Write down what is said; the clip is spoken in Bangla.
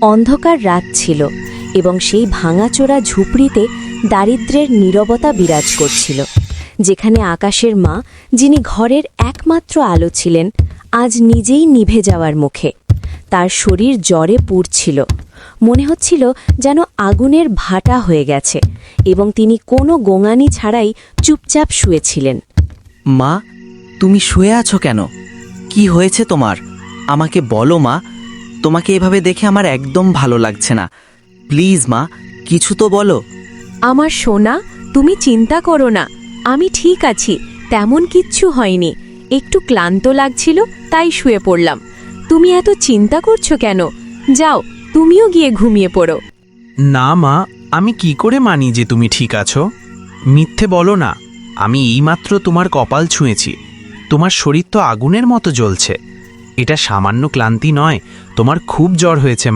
অন্ধকার রাত ছিল এবং সেই ভাঙাচোরা ঝুপড়িতে দারিদ্র্যের নীরবতা বিরাজ করছিল, যেখানে আকাশের মা, যিনি ঘরের একমাত্র আলো ছিলেন, আজ নিজেই নিভে যাওয়ার মুখে। তার শরীর জ্বরে পুড়ছিল। মনে হচ্ছিল যেন আগুনের ভাটা হয়ে গেছে এবং তিনি কোনো গোঙানি ছাড়াই চুপচাপ শুয়েছিলেন। মা, তুমি শুয়ে আছো কেন? কি হয়েছে তোমার? আমাকে বলো মা তোমাকে এভাবে দেখে আমার একদম ভালো লাগছে না। প্লিজ মা কিছু তো বলো। আমার সোনা তুমি চিন্তা করো না। আমি ঠিক আছি তেমন কিচ্ছু হয়নি। একটু ক্লান্ত লাগছিল তাই শুয়ে পড়লাম। তুমি এত চিন্তা করছ কেন? যাও তুমিও গিয়ে ঘুমিয়ে পড়ো। না মা আমি কি করে মানি যে তুমি ঠিক আছো? মিথ্যে বলো না। আমি এইমাত্র তোমার কপাল ছুঁয়েছি। তোমার শরীর তো আগুনের মতো জ্বলছে। এটা সামান্য ক্লান্তি নয় তোমার খুব জ্বর হয়েছে